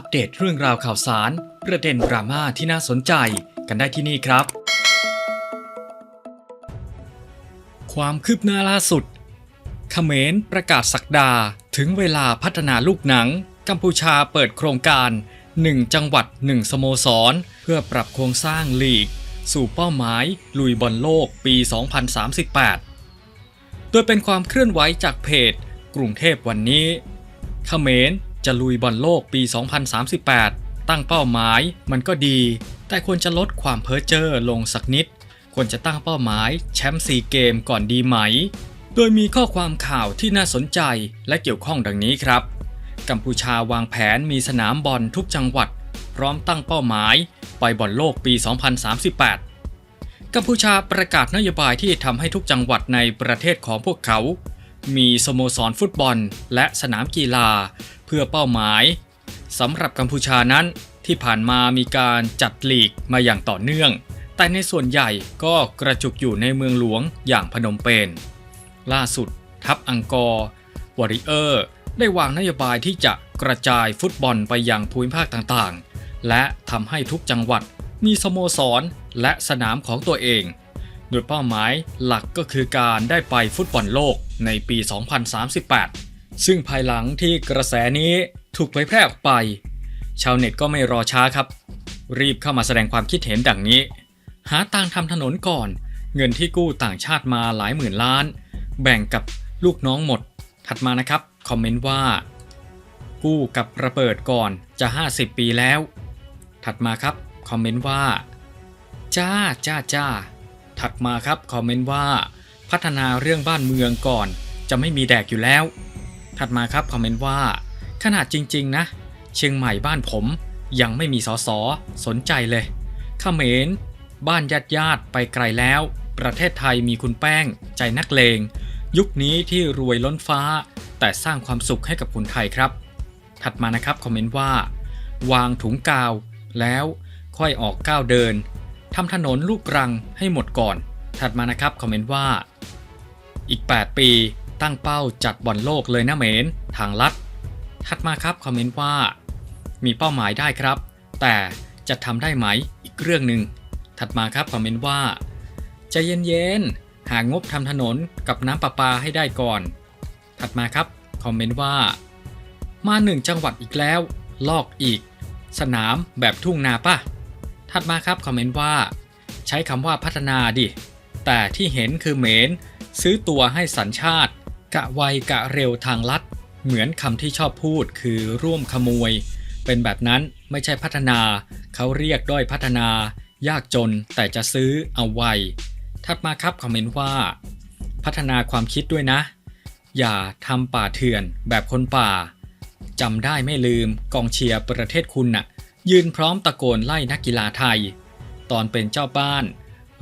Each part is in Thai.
อัปเดตเรื่องราวข่าวสาร ประเด็นดราม่าที่น่าสนใจกันได้ที่นี่ครับ ความคืบหน้าล่าสุดเขมรประกาศสักดาถึงเวลาพัฒนาลูกหนัง กัมพูชาเปิดโครงการ 1 จังหวัด 1 สโมสร เพื่อปรับโครงสร้างลีก สู่เป้าหมาย ลุยบอลโลกปี 2038 โดยเป็นความเคลื่อนไหวจากเพจ กรุงเทพวันนี้เขมร จะลุยบอลโลกปี 2038 ตั้งเป้าหมายมันก็ดี แต่ควรจะลดความเพ้อเจ้อลงสักนิด ควรจะตั้งเป้าหมายแชมป์ซีเกมก่อนดีไหม โดยมีข้อความข่าวที่น่าสนใจและเกี่ยวข้องดังนี้ครับ กัมพูชาวางแผนมีสนามบอลทุกจังหวัด พร้อมตั้งเป้าหมายไปบอลโลกปี 2038กัมพูชาประกาศนโยบายที่ทำให้ทุกจังหวัดในประเทศของพวกเขา มีสโมสรฟุตบอล และสนามกีฬา เพื่อเป้าหมายสำหรับกัมพูชานั้นที่ผ่านมามีการจัดลีกมาอย่างต่อเนื่อง แต่ในส่วนใหญ่ก็กระจุกอยู่ในเมืองหลวงอย่างพนมเปญล่าสุด ทัพอังกอร์วอริเออร์ได้วางนโยบายที่จะกระจายฟุตบอลไปยังภูมิภาคต่างๆ และทำให้ทุกจังหวัดมีสโมสรและสนามของตัวเอง โดยเป้าหมายหลักก็คือการได้ไปฟุตบอลโลก ในปี 2038 ซึ่งภายหลังที่กระแสนี้ถูกเผยแพร่ออกไป ชาวเน็ตก็ไม่รอช้าครับ รีบเข้ามาแสดงความคิดเห็นดังนี้ หาตังทำถนนก่อน เงินที่กู้ต่างชาติมาหลายหมื่นล้าน แบ่งกับลูกน้องหมด ถัดมานะครับ คอมเมนต์ว่า กู้กับระเบิดก่อนจะ 50 ปีแล้ว ถัดมาครับ คอมเมนต์ว่า จ้าจ้าจ้าถัดมาครับ คอมเมนต์ว่า พัฒนาเรื่องบ้านเมืองก่อน จะไม่มีแดกอยู่แล้ว ถัดมาครับคอมเมนต์ว่า ขนาดจริง ๆ นะ เชียงใหม่บ้านผมยังไม่มีสอสอสนใจเลยเขมรบ้านญาติญาติไปไกลแล้ว ประเทศไทยมีคุณแป้ง ใจนักเลง ยุคนี้ที่รวยล้นฟ้า แต่สร้างความสุขให้กับคนไทยครับ ถัดมานะครับคอมเมนต์ว่า วางถุงกาว แล้วค่อยออกก้าวเดินทำถนนลูกรังให้หมดก่อน ถัดมานะครับคอมเมนต์ว่า อีก 8 ปีตั้งเป้าจัดบอลโลกเลยนะเมน ทางลัด ถัดมาครับคอมเมนต์ว่า มีเป้าหมายได้ครับ แต่จะทำได้ไหมอีกเรื่องหนึ่งถัดมาครับคอมเมนต์ว่าใจเย็นๆหางบทำถนนกับน้ำประปาให้ได้ก่อน ถัดมาครับคอมเมนต์ว่า มาหนึ่งจังหวัดอีกแล้ว ลอกอีก สนามแบบทุ่งนาป่ะถัดมาครับคอมเมนต์ว่า ใช้คำว่าพัฒนาดิ แต่ที่เห็นคือเหมน ซื้อตัวให้สัญชาติ กะไวกะเร็วทางลัด เหมือนคำที่ชอบพูดคือร่วมขโมย เป็นแบบนั้นไม่ใช่พัฒนา เขาเรียกด้อยพัฒนา ยากจนแต่จะซื้อเอาไวถัดมาครับคอมเมนต์ว่า พัฒนาความคิดด้วยนะ อย่าทำป่าเถื่อนแบบคนป่าจำได้ไม่ลืมกองเชียร์ประเทศคุณน่ะ ยืนพร้อมตะโกนไล่นักกีฬาไทย ตอนเป็นเจ้าบ้าน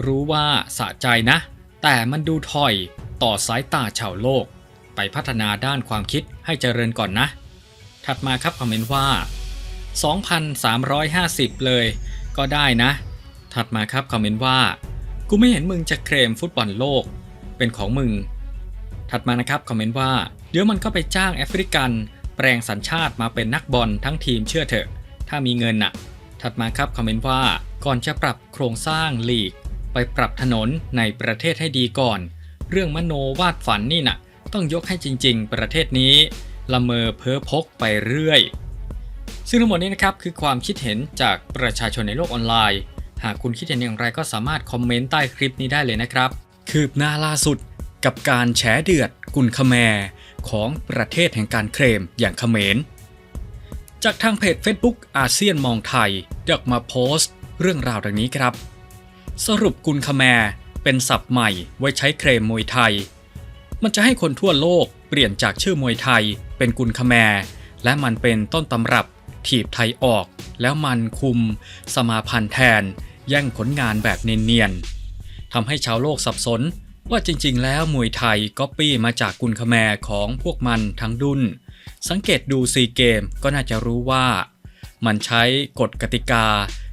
รู้ว่าสะใจนะ แต่มันดูถอยต่อสายตาชาวโลก ไปพัฒนาด้านความคิดให้เจริญก่อนนะ ถัดมาครับคอมเมนต์ว่า 2,350 เลยก็ได้นะ ถัดมาครับคอมเมนต์ว่า กูไม่เห็นมึงจะเคลมฟุตบอลโลก เป็นของมึง ถัดมานะครับคอมเมนต์ว่า เดี๋ยวมันก็ไปจ้างแอฟริกัน แปลงสัญชาติมาเป็นนักบอลทั้งทีมเชื่อเถอะ ถ้ามีเงินน่ะ ถัดมาครับคอมเมนต์ว่า ก่อนจะปรับโครงสร้างลีก ไปปรับถนนในประเทศให้ดีก่อน เรื่องมโนวาดฝันนี่น่ะ ต้องยกให้จริง ๆ ประเทศนี้ ละเมอเพ้อพกไปเรื่อย ซึ่งทั้งหมดนี้นะครับคือความคิดเห็นจากประชาชนในโลกออนไลน์ หากคุณคิดเห็นอย่างไรก็สามารถคอมเมนต์ใต้คลิปนี้ได้เลยนะครับ คืบหน้าล่าสุดกับการแฉเดือดกุนคแมร์ของประเทศแห่งการเคลมอย่างเขมร จากทางเพจ Facebook อาเซียนมองไทยได้ออกมาโพสต์ เรื่องราวดังนี้ครับ สรุปกุนคแมร์เป็นศัพท์ใหม่ไว้ใช้เคลมมวยไทย มันจะให้คนทั่วโลกเปลี่ยนจากชื่อมวยไทย เป็นกุนคแมร์และมันเป็นต้นตำรับถีบไทยออก แล้วมันคุม สมาพันธ์แทน แย่งผลงานแบบเนียนๆทำให้ชาวโลกสับสนว่าจริงๆ แล้วมวยไทยก๊อปปี้มาจากกุนคแมร์ของพวกมันทั้งดุนสังเกตดูซีเกมก็น่าจะรู้ว่า มันใช้กฎกติกา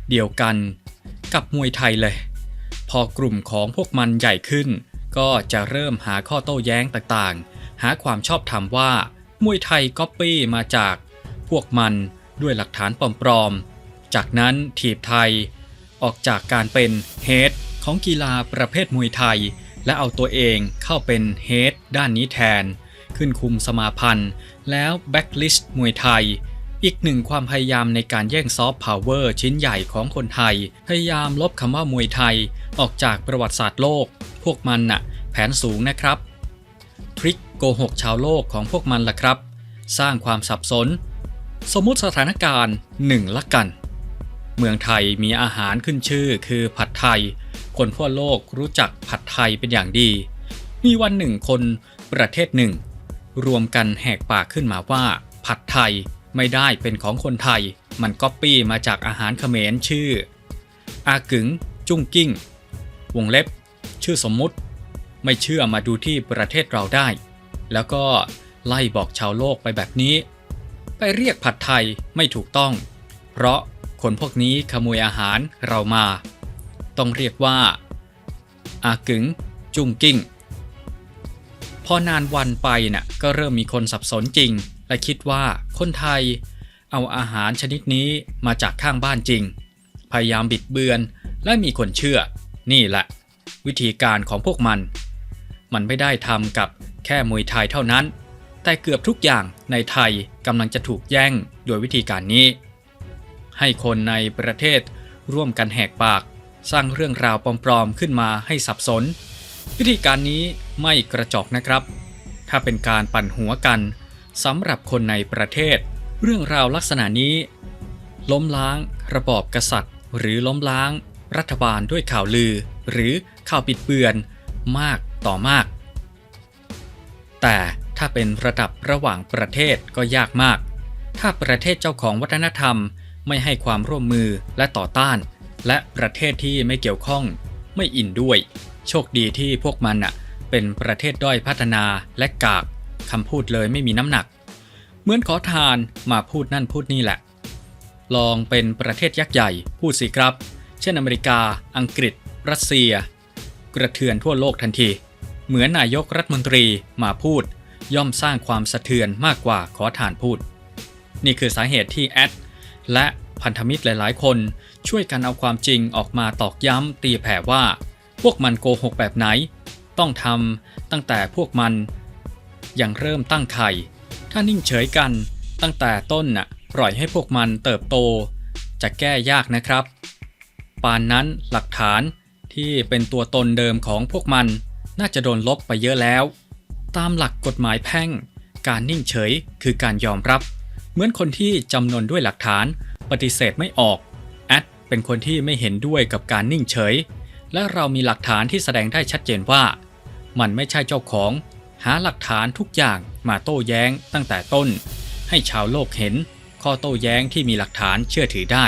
เดียวกัน กับมวยไทยเลย พอกลุ่มของพวกมันใหญ่ขึ้น ก็จะเริ่มหาข้อโต้แย้งต่างๆ หาความชอบธรรมว่ามวยไทยก๊อปปี้มาจากพวกมันด้วยหลักฐานปลอมๆ จากนั้นทีบไทย ออกจากการเป็นเฮดของกีฬาประเภทมวยไทย และเอาตัวเองเข้าเป็นเฮดด้านนี้แทน ขึ้นคุมสมาพันธ์ แล้วแบ็กลิสต์มวยไทย อีกหนึ่งความพยายามในการแย่งซอฟต์พาวเวอร์ชิ้นใหญ่ของคนไทย พยายามลบคำว่ามวยไทยออกจากประวัติศาสตร์โลก พวกมันน่ะ แผนสูงนะครับ ทริคโกหกชาวโลกของพวกมันล่ะครับ สร้างความสับสน สมมุติสถานการณ์หนึ่งละกัน เมืองไทยมีอาหารขึ้นชื่อคือผัดไทย คนทั่วโลกรู้จักผัดไทยเป็นอย่างดี มีวันหนึ่งคนประเทศหนึ่ง รวมกันแหกปากขึ้นมาว่าผัดไทย ไม่ได้เป็นของคนไทย มันก๊อปปี้มาจากอาหารเขมรชื่อ อากึ๋งจุ้งกิ้ง วงเล็บ ชื่อสมมุติ ไม่เชื่อมาดูที่ประเทศเราได้ แล้วก็ไล่บอกชาวโลกไปแบบนี้ ไปเรียกผัดไทยไม่ถูกต้อง เพราะคนพวกนี้ขโมยอาหารเรามา ต้องเรียกว่า อากึ๋งจุ้งกิ้ง พอนานวันไปน่ะก็เริ่มมีคนสับสนจริง และคิดว่าคนไทยเอาอาหารชนิดนี้มาจากข้างบ้านจริง พยายามบิดเบือนและมีคนเชื่อ นี่แหละ วิธีการของพวกมัน มันไม่ได้ทำกับแค่มวยไทยเท่านั้น แต่เกือบทุกอย่างในไทยกำลังจะถูกแย่งโดยวิธีการนี้ ให้คนในประเทศร่วมกันแหกปาก สร้างเรื่องราวปลอมๆขึ้นมาให้สับสน วิธีการนี้ไม่กระจอกนะครับ ถ้าเป็นการปั่นหัวกัน สำหรับคนในประเทศ เรื่องราวลักษณะนี้ ล้มล้าง ระบอบกษัตริย์ หรือล้มล้าง รัฐบาลด้วยข่าวลือ หรือข่าวปิดเบือน มากต่อมาก แต่ถ้าเป็นระดับระหว่างประเทศก็ยากมาก ถ้าประเทศเจ้าของวัฒนธรรมไม่ให้ความร่วมมือและต่อต้าน และประเทศที่ไม่เกี่ยวข้อง ไม่อินด้วย โชคดีที่พวกมันอะเป็นประเทศด้อยพัฒนาและกาก คำพูดเลยไม่มีน้ำหนัก เหมือนขอทานมาพูดนั่นพูดนี่แหละ ลองเป็นประเทศยักษ์ใหญ่ พูดสิครับ เช่นอเมริกา อังกฤษ รัสเซีย กระเทือนทั่วโลกทันที เหมือนนายกรัฐมนตรีมาพูด ย่อมสร้างความสะเทือนมากกว่าขอทานพูด นี่คือสาเหตุที่แอดและพันธมิตรหลายๆ คนช่วยกันเอาความจริงออกมาตอกย้ำตีแผ่ว่า พวกมันโกหกแบบไหน ต้องทำตั้งแต่พวกมัน ยังเริ่มตั้งไข่ ถ้านิ่งเฉยกันตั้งแต่ต้นน่ะปล่อยให้พวกมันเติบโต จะแก้ยากนะครับ ปานนั้นหลักฐานที่เป็นตัวตนเดิมของพวกมันน่าจะโดนลบไปเยอะแล้ว ตามหลักกฎหมายแพ่ง การนิ่งเฉยคือการยอมรับ เหมือนคนที่จำนนด้วยหลักฐานปฏิเสธไม่ออกแอดเป็นคนที่ไม่เห็นด้วยกับการนิ่งเฉย และเรามีหลักฐานที่แสดงได้ชัดเจนว่า มันไม่ใช่เจ้าของ หาหลักฐานทุกอย่างมาโต้แย้งตั้งแต่ต้น ให้ชาวโลกเห็นข้อโต้แย้งที่มีหลักฐานเชื่อถือได้